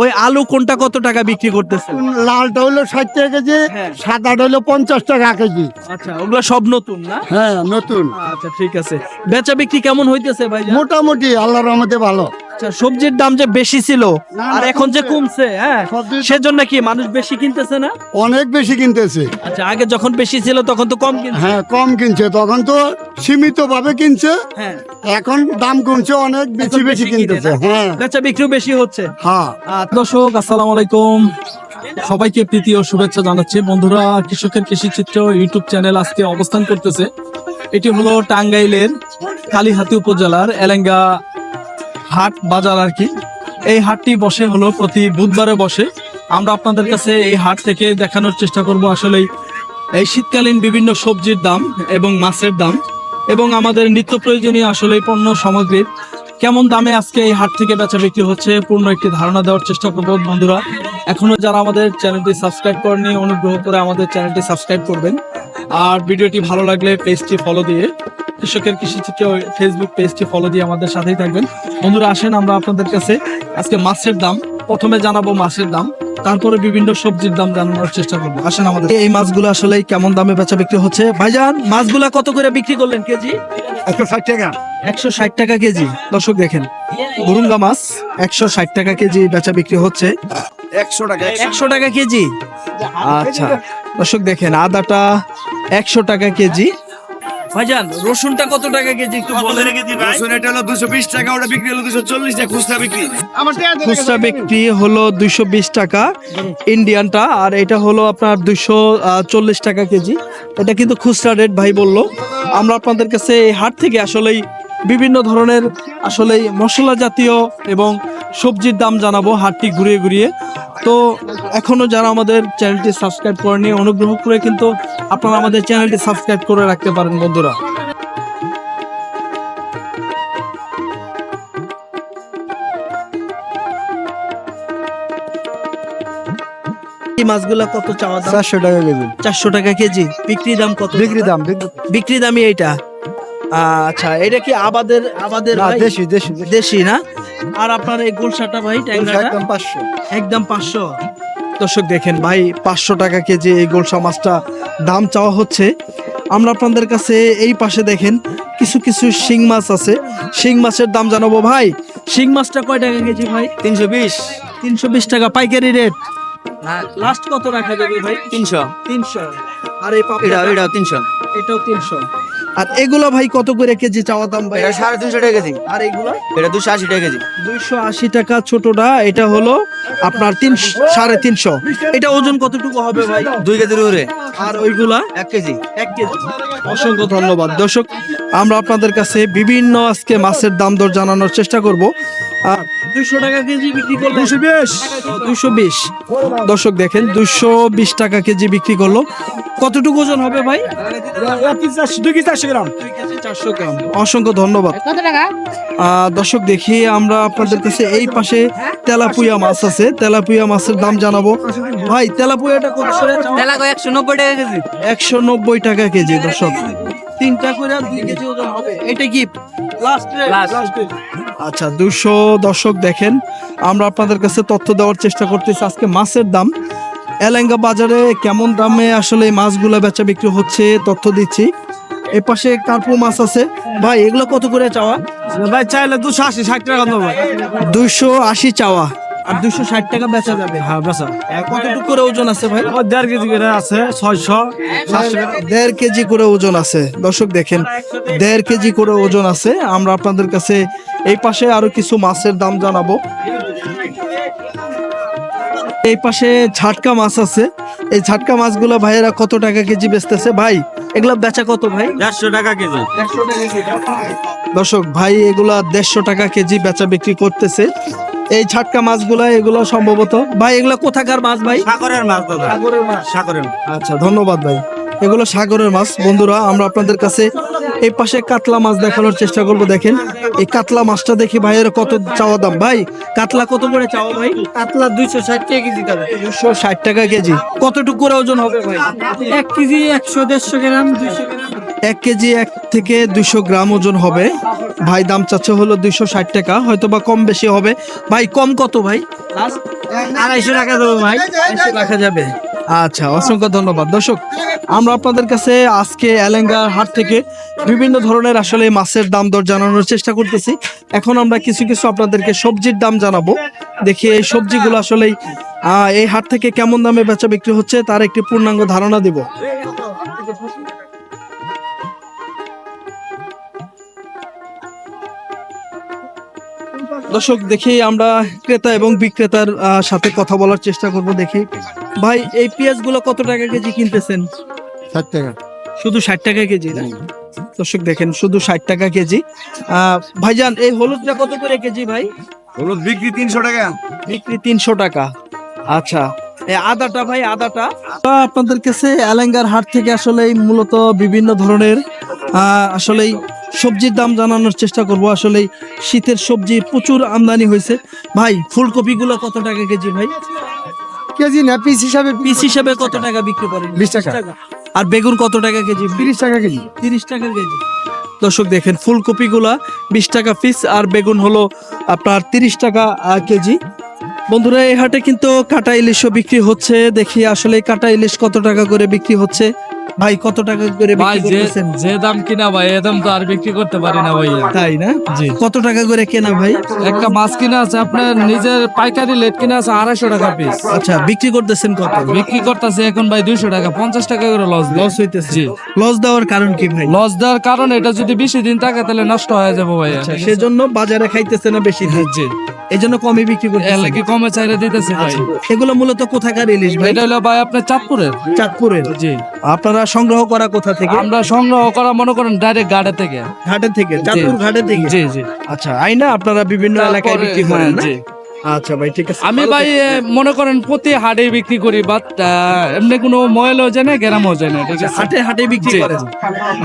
ওই আলু কোনটা কত টাকা বিক্রি করতেছে লালটা হলো ষাট টাকা কেজি হ্যাঁ। সাদাটা হলো পঞ্চাশ টাকা কেজি। আচ্ছা ওগুলো সব নতুন না? হ্যাঁ নতুন। আচ্ছা ঠিক আছে। বেচা বিক্রি কেমন হইতেছে ভাই মোটামুটি আল্লাহর রহমতে ভালো। সবজির দাম যে বেশি ছিল আর এখন যে কমছে। হ্যাঁ সেজন্য কি মানুষ বেশি কিনতেছে না? অনেক বেশি কিনতেছে। আচ্ছা আগে যখন বেশি ছিল তখন তো কম কিনছে। হ্যাঁ কম কিনছে তখন তো সীমিত ভাবে কিনছে। হ্যাঁ। এখন দাম কমছে অনেক বেশি বেশি বেশি কিনতেছে হ্যাঁ। বেচা বিক্রিও বেশি হচ্ছে। হ্যাঁ। দর্শক আসসালামু আলাইকুম। সবাইকে প্রীতি ও শুভেচ্ছা জানাচ্ছি। বন্ধুরা কৃষকের কৃষি চিত্র ইউটিউব চ্যানেল আজকে অবস্থান করতেছে। এটি হলো টাঙ্গাইলের কালীহাতি উপজেলার এলেঙ্গা হাট বাজার আর কি। এই হাটটি বসে হলো, প্রতি বুধবারে বসে। আমরা আপনাদের কাছে এই হাট থেকে দেখানোর চেষ্টা করব আসলে এই শীতকালীন বিভিন্ন সবজির দাম এবং মাছের দাম এবং আমাদের নিত্য প্রয়োজনীয় আসলে পণ্য সামগ্রীর কেমন দামে আজকে এই হাট থেকে বেচা বিক্রি হচ্ছে, পূর্ণ একটি ধারণা দেওয়ার চেষ্টা করব বন্ধুরা। এখনও যারা আমাদের চ্যানেলটি সাবস্ক্রাইব করেনি অনুগ্রহ করে আমাদের চ্যানেলটি সাবস্ক্রাইব করবেন। আর ভিডিওটি ভালো লাগলে পেজটি ফলো দিয়ে কৃষকের কৃষিচিত্র ফেসবুক পেজটি ফলো দিয়ে আমাদের সাথেই থাকবেন। বন্ধুরা আসেন আমরা আপনাদের কাছে আজকে মাছের দাম প্রথমে জানাব মাছের দাম তারপরে বিভিন্ন সবজির দাম জানানোর চেষ্টা করব। আসেন আমাদের। এই মাছগুলো আসলে কেমন দামে বেচা বিক্রি হচ্ছে? ভাইজান মাছগুলা কত করে বিক্রি করলেন কেজি? একশো ষাট টাকা। একশো ষাট টাকা কেজি। দর্শক দেখেন গুরুঙ্গা মাছ একশো ষাট টাকা কেজি বেচা বিক্রি হচ্ছে। একশো টাকা। একশো টাকা কেজি? আচ্ছা। দর্শক দেখেন আদাটা একশো টাকা কেজি। ভাইজান রসুনটা কত টাকা কেজি একটু বলেন। রসুন এটা হলো দুশো বিশ টাকা ওটা বিক্রি হলো দুশো চল্লিশ টাকা খুচরা বিক্রি। খুচরা বিক্রি হলো দুইশো বিশ টাকা ইন্ডিয়ানটা আর এটা হলো আপনার দুইশো চল্লিশ টাকা কেজি। এটা কিন্তু খুচরা রেট ভাই বলল। আমরা আপনাদের কাছে এই হাট থেকে আসলেই বিভিন্ন ধরনের আসলে মশলা জাতীয় এবং সবজির দাম জানাব হাটটি ঘুরিয়ে ঘুরিয়ে। তো এখনও যারা আমাদের চ্যানেলটি সাবস্ক্রাইব করেনি অনুগ্রহ করে কিন্তু আপনারা আমাদের চ্যানেলটি সাবস্ক্রাইব করে রাখতে পারেন বন্ধুরা। এই মাছগুলা কত চাওয়া দাম? চারশো টাকা কেজি। চারশো টাকা কেজি। বিক্রি দাম কত? বিক্রি দাম বিক্রি দামই এইটা। আচ্ছা এটা কি আবাদের আবাদের দেশি দেশি। দেশি না? আর আপনার এই গুলশাটা ভাই ট্যাংরাটা? একদম পাঁচশো। একদম পাঁচশো। দর্শক দেখেন ভাই পাঁচশো টাকা কেজি এই গোলসা মাছটা দাম চাওয়া হচ্ছে। আমরা আপনাদের কাছে এই পাশে দেখেন কিছু কিছু শিং মাছ আছে। শিং মাছের দাম জানাব ভাই। শিং মাছটা কয় টাকা কেজি ভাই? তিনশো বিশ। তিনশো বিশ টাকা পাইকারি রেট? লাস্ট কত রাখা যাবে ভাই? তিনশো। তিনশো। আর এই পাপড়ি এটাও তিনশো। এটাও তিনশো। আর এগুলো ভাই কত করে কেজি চাওয়া দাম ভাই? এটা সাড়ে তিনশো টাকা কেজি। আর এগুলো? এটা দুশো আশি টাকা কেজি। দুইশো আশি টাকা ছোটটা এটা হলো আপনার তিন সাড়ে তিনশো। এটা ওজন কতটুকু হবে ভাই? দুই কেজির উপরে। আর ওইগুলা? এক কেজি। এক কেজি। অসংখ্য ধন্যবাদ। দর্শক আমরা আপনাদের কাছে বিভিন্ন আজকে মাছের দাম দর জানানোর চেষ্টা করব। দুইশো টাকা কেজি বিক্রি করল দুশো বিশ? দুশো বিশ। দর্শক দেখেন দুশো বিশ টাকা কেজি বিক্রি করল। কতটুকু ওজন হবে ভাই? দুই কেজি চারশো গ্রাম চারশো গ্রাম অসংখ্য ধন্যবাদ। দর্শক দেখি আমরা আপনাদের কাছে এই পাশে তেলাপুয়া মাছ আছে। তেলাপুয়া মাছের দাম জানাব। ভাই তেলাপুয়াটা কত একশো নব্বই টাকা কেজি। একশো নব্বই টাকা কেজি দর্শক। তিনটা করে দুই কেজি ওজন হবে। এটা কি আচ্ছা দুশো দর্শক দেখেন। আমরা আপনাদের কাছে তথ্য দেওয়ার চেষ্টা করতেছি আজকে মাছের দাম। এলেঙ্গা বাজারে কেমন দামে আসলে মাছগুলো বেচা বিক্রি হচ্ছে তথ্য দিচ্ছি। এ পাশে কার্পু মাছ আছে। ভাই এগুলো কত করে চাওয়া? ভাই চাইলে দুশো আশি ষাট টাকা ভাই দুইশো আশি চাওয়া। আর দুইশো ষাট টাকা বেচা যাবে। হ্যাঁ বেসা কতটুকু করে ওজন আছে ভাই? দেড় কেজি করে আছে ছয়শো। দেড় কেজি করে ওজন আছে। দর্শক দেখেন দেড় কেজি করে ওজন আছে। আমরা আপনাদের কাছে এই পাশে আরও কিছু মাছের দাম জানাব। এই পাশে ঝাটকা মাছ আছে। এই ঝাটকা মাছগুলো ভাইয়েরা কত টাকা কেজি বেচতেছে? ভাই এগুলা বেচা কত ভাই? দেড়শো টাকা কেজি। দর্শক ভাই এগুলা দেড়শো টাকা কেজি বেচা বিক্রি করতেছে। এই ঝাটকা মাছগুলা এগুলো সম্ভবত। ভাই এগুলো কোথাকার মাছ ভাই? সাগরের মাছ দাদা। সাগরের মাছ। সাগরের আচ্ছা ধন্যবাদ ভাই। এগুলো সাগরের মাছ। বন্ধুরা আমরা আপনাদের কাছে এই পাশে কাতলা মাছ দেখানোর চেষ্টা করব দেখেন। এই কাতলা মাছটা দেখি ভাইয়ের কত চাওয়া দাম। ভাই কাতলা কত করে চাওয়া ভাই? কাতলা দুইশো ষাট টাকা কেজি দুশো ষাট টাকা কেজি। কতটুকু করে ওজন হবে ভাই? এক কেজি একশো দেড়শো গ্রাম দুইশো গ্রাম। এক কেজি এক থেকে দুইশো গ্রাম ওজন হবে। ভাই, দাম চাচ্ছে হলো দুইশো ষাট টাকা। হয়তো বা কম বেশি হবে। ভাই, কম কত ভাই? আড়াইশো টাকা দেবো ভাই। রাখা যাবে। আচ্ছা অসংখ্য ধন্যবাদ। দর্শক, আমরা আপনাদের কাছে আজকে এলেঙ্গা হাট থেকে বিভিন্ন ধরনের আসলে মাছের দাম দর জানানোর চেষ্টা করতেছি। এখন আমরা কিছু কিছু আপনাদেরকে সবজির দাম জানাব। দেখি এই সবজিগুলো আসলে এই হাট থেকে কেমন দামে বেচা বিক্রি হচ্ছে, তার একটি পূর্ণাঙ্গ ধারণা দিব। দর্শক দেখি আমরা ক্রেতা এবং বিক্রেতার সাথে কথা বলার চেষ্টা করব দেখি। ভাই এই পেঁয়াজগুলো কত টাকা কেজি কিনতেছেন? ষাট টাকা। শুধু ষাট টাকা কেজি না? দর্শক দেখেন শুধু ষাট টাকা কেজি। ভাইজান এই হলুদটা কত করে কেজি ভাই? হলুদ বিক্রি তিনশো টাকা। বিক্রি তিনশো টাকা। আচ্ছা এই আদাটা ভাই আদাটা? তা আপনাদের কাছে এলেঙ্গার হাট থেকে আসলে মূলত বিভিন্ন ধরনের আহ, আসলে সবজির দাম জানানোর চেষ্টা করব। আসলে শীতের সবজি প্রচুর আমদানি হয়েছে। ভাই ফুলকপি গুলো কত টাকা কেজি ভাই? কেজি না পিস হিসাবে পিস হিসাবে কত টাকা বিক্রি করেন? 20 টাকা। আর বেগুন কত টাকা কেজি? তিরিশ টাকা কেজি। তিরিশ টাকা কেজি। দর্শক দেখেন ফুলকপি গুলা বিশ টাকা পিস আর বেগুন হলো আপনার তিরিশ টাকা কেজি। বন্ধুরা এই হাটে কিন্তু কাটা ইলিশও বিক্রি হচ্ছে। দেখি আসলে কাটা ইলিশ কত টাকা করে বিক্রি হচ্ছে। ভাই কত টাকা করে ভাই বিক্রি যে করতেছেন? যে দাম কিনা ভাই এ দাম তো আর বিক্রি করতে পারি না ভাই। তাই না? জি। কত টাকা করে কেনা ভাই? একটা মাছ কিনা আছে আপনার নিজের পাইকারি লেট কিনা আছে আড়াইশো টাকা পিস আচ্ছা বিক্রি করতেছেন কত? বিক্রি করতেছে এখন ভাই দুইশো টাকা পঞ্চাশ টাকা করে লস লস হইতেছে। জি। লস দেওয়ার কারণ কি ভাই? লস দেওয়ার কারণ এটা যদি বেশি দিন থাকে তাহলে নষ্ট হয়ে যাব ভাই। আচ্ছা সেজন্য বাজারে খাইতেছে না বেশি দিন? জি। এই জন্য কমে বিক্রি করতেছে। এলাকি কমে চাইলে দিতেছে ভাই। এগুলো মূলত কোথাকার ইলিশ ভাই? এটা হলো ভাই আপনার চাঁদপুরের। চাঁদপুরের। জি। আপনারা সংগ্রহ করা কোথা থেকে? আমরা সংগ্রহ করা মনে করেন ডাইরেক্ট ঘাটে থেকে। ঘাটে থেকে চাঁদপুর ঘাটে থেকে? জি জি। আচ্ছা আইনা আপনারা বিভিন্ন এলাকায় বিক্রি করেন হ্যাঁ, জি। আচ্ছা ভাই ঠিক আছে। আমি ভাই মনে করেন প্রতি হাটে বিক্রি করি বাট এমনি কোনো ময়লাও যায় না গ্রামও যায় না ঠিক আছে? হাটে হাটে বিক্রি। করেন?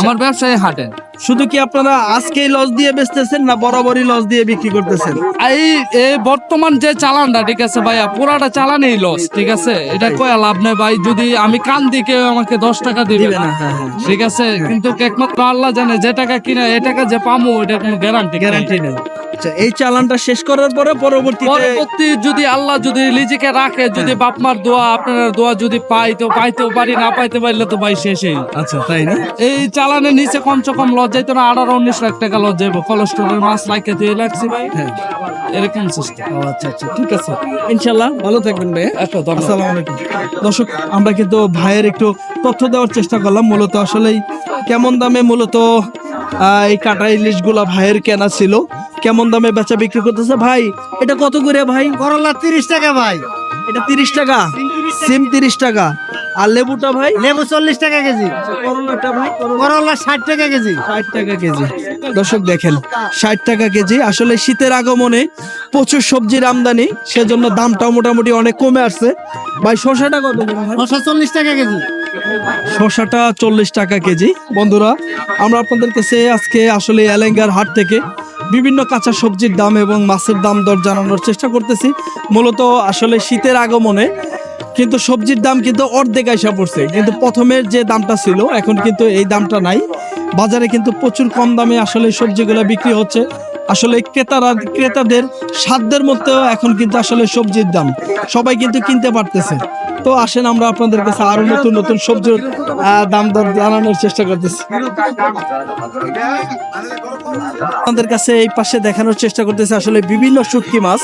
আমার ব্যবসায় হাটে। শুধু কি আপনারা আজকেই লস দিয়ে বেচতেছেন না বরাবরই লস দিয়ে বিক্রি করতেছেন? এই বর্তমান যে চালানটা ঠিক আছে ভাইয়া পুরাটা চালানেই লস ঠিক আছে? এটা কয়া লাভ নেই ভাই যদি আমি কান দিয়ে কেউ আমাকে দশ টাকা দিবে না হ্যাঁ হ্যাঁ। ঠিক আছে? কিন্তু একমাত্র আল্লাহ জানে যে টাকা কিনা এ টাকা যে পামো এটা কোনো গ্যারান্টি গ্যারান্টি নেই। আচ্ছা এই চালানটা শেষ করার পরে পরবর্তী পরবর্তী যদি আল্লাহ যদি নিজেকে রাখে যদি বাপ মার দোয়া আপনার দোয়া যদি পাই তো পাইতেও পারি না পাইতে পারলে তো ভাই শেষই। আচ্ছা তাই না? এই চালানের নিচে কমসে কম লজ যাইতো না আঠারো উনিশ লাখ টাকা লজ যাইবো। কোলেস্টোরের মাছ লাইকে দিয়ে লাগছি ভাই। হ্যাঁ। এরকম সিস্টেম ও আচ্ছা আচ্ছা ঠিক আছে। ইনশাল্লাহ ভালো থাকবেন ভাই ধন্যবাদ। আসসালামু আলাইকুম। দর্শক আমরা কিন্তু ভাইয়ের একটু তথ্য দেওয়ার চেষ্টা করলাম। মূলত আসলেই কেমন দামে মূলত এই কাটা ইলিশগুলা ভাইয়ের কেনা ছিল? কেমন দামে বেচা বিক্রি করতেছে? ভাই এটা কত করে ভাই? করলা তিরিশ টাকা ভাই। এটা তিরিশ টাকা। সিম তিরিশ টাকা। আর লেবুটা ভাই? লেবু চল্লিশ টাকা কেজি। করলাটা ভাই? করলা ষাট টাকা কেজি। ষাট টাকা কেজি। দর্শক দেখেন ষাট টাকা কেজি। আসলে শীতের আগমনে প্রচুর সবজির আমদানি সেজন্য দামটাও মোটামুটি অনেক কমে আসছে। ভাই শসাটা কত? ছশো চল্লিশ টাকা কেজি। শসাটা চল্লিশ টাকা কেজি। বন্ধুরা আমরা আপনাদের কাছে আজকে আসলে এলেঙ্গার হাট থেকে বিভিন্ন কাঁচা সবজির দাম এবং মাছের দাম দর জানানোর চেষ্টা করতেছি। মূলত আসলে শীতের আগমনে কিন্তু সবজির দাম কিন্তু অর্ধেক আইসা পড়ছে। কিন্তু প্রথমের যে দামটা ছিল, এখন কিন্তু এই দামটা নাই। বাজারে কিন্তু প্রচুর কম দামে আসলে সবজিগুলো বিক্রি হচ্ছে। আসলে ক্রেতারা, ক্রেতাদের সাধ্যের মধ্যেও এখন কিন্তু আসলে সবজির দাম। সবাই কিন্তু কিনতে পারতেছে। তো আসেন, আমরা আপনাদের কাছে আরও নতুন নতুন সবজির দাম দর জানানোর চেষ্টা করতেছি। আপনাদের কাছে এই পাশে দেখানোর চেষ্টা করতেছি, আসলে বিভিন্ন শুটকি মাছ।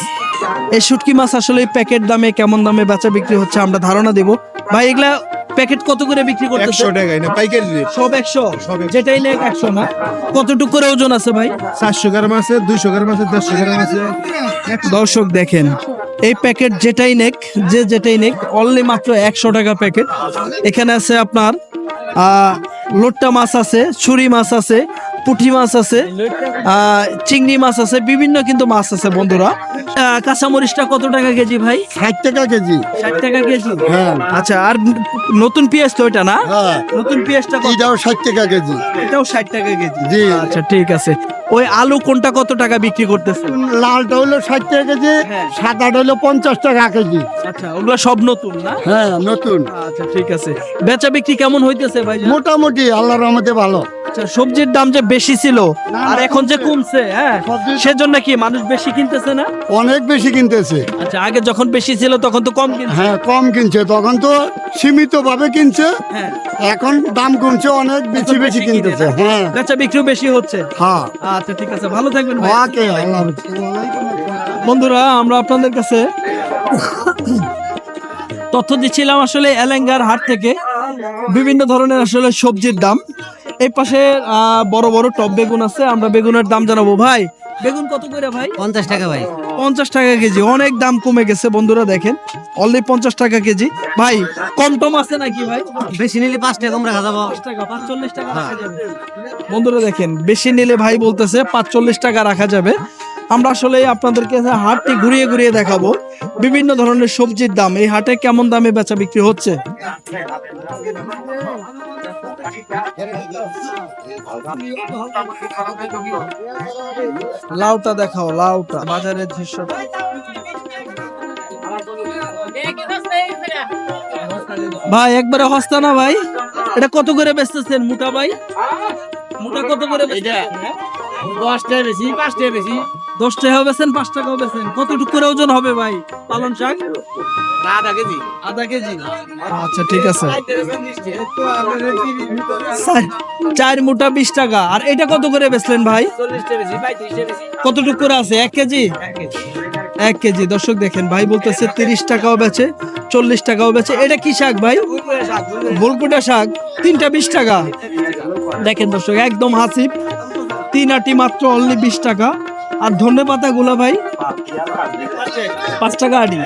এই শুটকি মাছ আসলে প্যাকেট দামে কেমন দামে বেচা বিক্রি হচ্ছে আমরা ধারণা দেব। ভাই, এগুলা প্যাকেট কত করে বিক্রি করতেছে? টাকা না পাইকারি রেট। সব একশো? যেটাই নেই একশো না। কতটুকু করে ওজন আছে ভাই? চারশো গ্রাম আছে দুইশো গ্রাম আছে দেড়শো গ্রাম আছে। দর্শক দেখেন এই প্যাকেট যেটাই নেক যে যেটাই নেক অনলি মাত্র একশো টাকা প্যাকেট। এখানে আছে আপনার আহ, লোট্টা মাছ আছে ছুরি মাছ আছে পুঁটি মাছ আছে চিংড়ি মাছ আছে বিভিন্ন কিন্তু মাছ আছে বন্ধুরা। কাঁচামরিচটা কত টাকা কেজি ভাই? ষাট টাকা কেজি। ষাট টাকা কেজি? হ্যাঁ। আচ্ছা আর নতুন পেঁয়াজ তো এটা না? হ্যাঁ। নতুন পেঁয়াজটা এটাও ষাট টাকা কেজি। এটাও ষাট টাকা কেজি। জি। আচ্ছা ঠিক আছে। ওই আলু কোনটা কত টাকা বিক্রি করতেছে? লালটা হলো ষাট টাকা কেজি হ্যাঁ। সাদাটা হলো পঞ্চাশ টাকা কেজি। আচ্ছা ওগুলো সব নতুন না? হ্যাঁ নতুন। আচ্ছা ঠিক আছে। বেচা বিক্রি কেমন হইতেছে ভাই? মোটামুটি আল্লাহর রহমতে ভালো। সবজির দাম যে বেশি ছিল আর এখন যে কমছে হ্যাঁ সেজন্য কি মানুষ বেশি কিনতেছে না? অনেক বেশি কিনতেছে। আচ্ছা আগে যখন বেশি ছিল তখন তো কম কিনছে। হ্যাঁ কম কিনছে তখন তো সীমিত ভাবে কিনছে। হ্যাঁ। এখন দাম কমছে অনেক বেশি বেশি কিনতেছে হ্যাঁ। আচ্ছা বিক্রিও বেশি হচ্ছে। হ্যাঁ। আচ্ছা ঠিক আছে ভালো থাকবেন ভাই। ওকে। বন্ধুরা আমরা আপনাদের কাছে তথ্য দিচ্ছিলাম আসলে এলেঙ্গার হাট থেকে। বিভিন্ন ধরনের আসলে সবজির দাম। এই পাশে বড় বড় টপ বেগুন আছে আমরা বেগুনের দাম জানাব। ভাই বেগুন কত করে ভাই? পঞ্চাশ টাকা ভাই। পঞ্চাশ টাকা কেজি অনেক দাম কমে গেছে বন্ধুরা দেখেন। অনলি পঞ্চাশ টাকা কেজি। ভাই কম টম আছে নাকি ভাই? বেশি নিলে পাঁচ টাকা কম রাখা যাব। পাঁচ টাকা টাকা বন্ধুরা দেখেন বেশি নিলে ভাই বলতেছে পাঁচচল্লিশ টাকা রাখা যাবে। আমরা আসলে আপনাদেরকে হাটটি ঘুরিয়ে ঘুরিয়ে দেখাবো। বিভিন্ন ধরনের সবজির দাম, এই হাটে কেমন দামে বেচা বিক্রি হচ্ছে? লাউটা দেখাও, লাউটা, বাজারের দৃশ্যটা। ভাই, একবারে হস্তা না ভাই। এটা কত করে বেচতেছেন, মোটা ভাই? মোটা কত করে দশ টাকা বেশি পাঁচ টাকা বেশি। দশ টাকা বেছেন পাঁচ টাকাও বেছেন কতটুকু করে ওজন হবে ভাই? পালন শাক? আধা কেজি। আধা কেজি। আচ্ছা ঠিক আছে। চার- চার মোটা বিশ টাকা। আর এটা কত করে বেচলেন ভাই? কতটুকু করে আছে? এক কেজি? এক কেজি। দর্শক দেখেন ভাই বলতেছে তিরিশ টাকাও বেচে চল্লিশ টাকাও বেচে। এটা কি শাক ভাই? ভুলকুটা শাক। তিনটা বিশ টাকা। দেখেন দর্শক একদম হাসিব। তিন আটি মাত্র অনলি বিশ টাকা। আর ধনে গুলা ভাই, পাঁচ টাকা আটি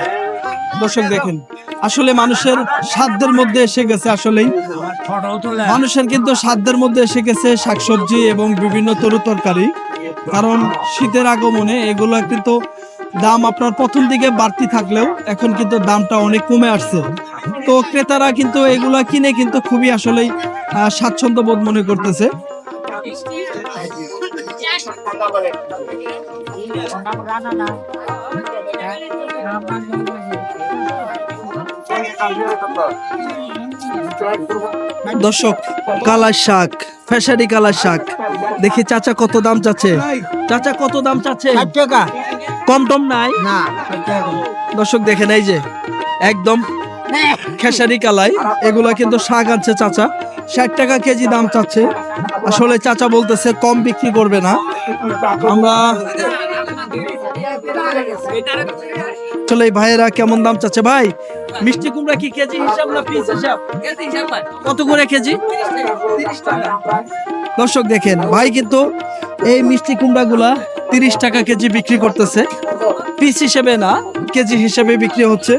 দর্শক দেখেন, আসলে মানুষের সাধ্যের মধ্যে এসে গেছে আসলেই। মানুষের কিন্তু সাধ্যের মধ্যে এসে গেছে শাকসবজি এবং বিভিন্ন তরু তরকারি। কারণ শীতের আগমনে এগুলো কিন্তু দাম আপনার প্রথম দিকে বাড়তি থাকলেও এখন কিন্তু দামটা অনেক কমে আসছে। তো ক্রেতারা কিন্তু এগুলা কিনে কিন্তু খুবই আসলেই স্বাচ্ছন্দ্য বোধ মনে করতেছে। দর্শক কালার শাক ফেসারি কালার শাক। দেখি চাচা কত দাম চাচ্ছে? চাচা কত দাম চাচ্ছে? টাকা। কম টম নাই? না দর্শক দেখে এই যে একদম খেসারি কালাই এগুলা কিন্তু শাক আনছে চাচা। ষাট টাকা কেজি দাম চাচ্ছে। আসলে চাচা বলতেছে কম বিক্রি করবে না। আমরা এই ভাইয়েরা, কেমন দাম চাচ্ছে ভাই? মিষ্টি কুমড়া কি কেজি হিসাব না পিস হিসাব? কত করে কেজি? দর্শক দেখেন, ভাই কিন্তু এই মিষ্টি কুমড়া গুলা তিরিশ টাকা কেজি বিক্রি করতেছে। পিস হিসেবে না, কেজি হিসেবে বিক্রি হচ্ছে।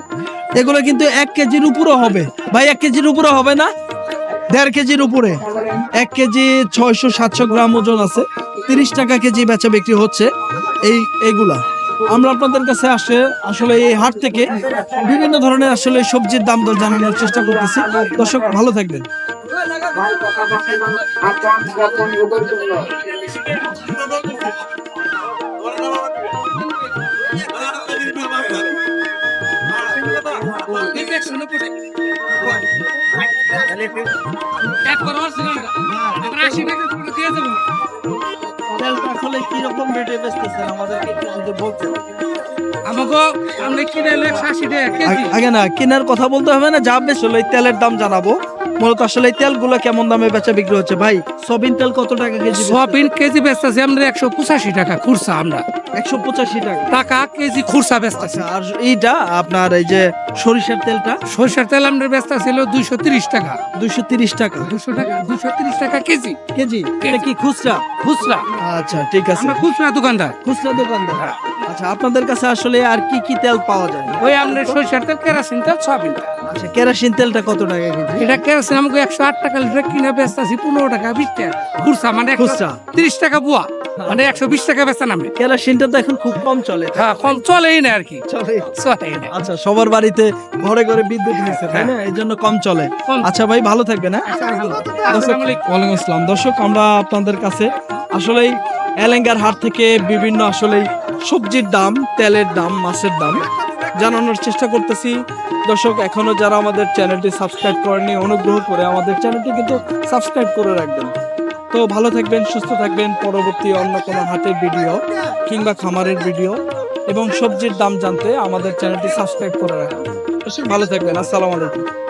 এগুলো কিন্তু এক কেজির উপরও হবে। ভাই, এক কেজির উপরে হবে না? দেড় কেজির উপরে। এক কেজি ছয়শো সাতশো গ্রাম ওজন আছে। তিরিশ টাকা কেজি বেচা বিক্রি হচ্ছে এই এইগুলা। আমরা আপনাদের কাছে আসে আসলে এই হাট থেকে বিভিন্ন ধরনের আসলে সবজির দাম দর জানানোর চেষ্টা করতেছি। দর্শক, ভালো থাকবেন। তেলটা আসলে কীরকম রেটে বেচতেছেন? আমাদেরকে যদি বলতেন। আমাকে আমরা কিনে টাকা আগে না কেনার কথা বলতে হবে না যা বেশ হলো তেলের দাম জানাব। মূলত আসলে এই তেলগুলো কেমন দামে বেচা বিক্রি হচ্ছে? ভাই সবিন তেল কত টাকা কেজি সয়াবিন কেজি বেচতেছি আমরা একশো পঁচাশি টাকা খুরসা আমরা। একশো পঁচাশি টাকা। টাকা কেজি খুরসা বেচতেছি। আচ্ছা আর এইটা আপনার এই যে সরিষার তেলটা? সরষের তেল আমরা বেচতেছিল দুইশো তিরিশ টাকা। দুইশো তিরিশ টাকা। দুশো টাকা দুশো তিরিশ টাকা কেজি। কেজি? এটা কি খুচরা? খুচরা। আচ্ছা ঠিক আছে। আমরা খুচরা দোকানদার। খুচরা দোকানদার। আচ্ছা আচ্ছা আপনাদের কাছে আসলে আর কি কি তেল পাওয়া যায়? ওই আপনার সরিষার তেল কেরাসিন তেল সয়াবিন তেল। আচ্ছা কেরোসিন তেলটা কত টাকা কেজি? এটা কেরাসিন আমাকে একশো আট টাকা লিটার কিনে বেচতেছি পনেরো টাকা বিশ টাকা খুচরা মানে খুচরা। তিরিশ টাকা বুয়া মানে একশো বিশ টাকা বেচা নামে। কেরোসিনটা তো এখন খুব কম চলে। হ্যাঁ কম চলেই না আর কি। চলে। চলেই না। আচ্ছা সবার বাড়িতে ঘরে ঘরে বিদ্যুৎ হয়েছে তাই না? এই জন্য কম চলে। আচ্ছা ভাই ভালো থাকবেন হ্যাঁ? দর্শক আসসালামু আলাইকুম। ওয়ালাইকুম আসসালাম। দর্শক আমরা আপনাদের কাছে আসলেই এলেঙ্গার হাট থেকে বিভিন্ন আসলেই সবজির দাম, তেলের দাম, মাছের দাম জানানোর চেষ্টা করতেছি। দর্শক, এখনও যারা আমাদের চ্যানেলটি সাবস্ক্রাইব করেনি অনুগ্রহ করে আমাদের চ্যানেলটি কিন্তু সাবস্ক্রাইব করে রাখবেন। তো ভালো থাকবেন, সুস্থ থাকবেন। পরবর্তী অন্য কোনো হাটের ভিডিও কিংবা খামারের ভিডিও এবং সবজির দাম জানতে আমাদের চ্যানেলটি সাবস্ক্রাইব করে রাখবেন। ভালো থাকবেন। আসসালামু আলাইকুম।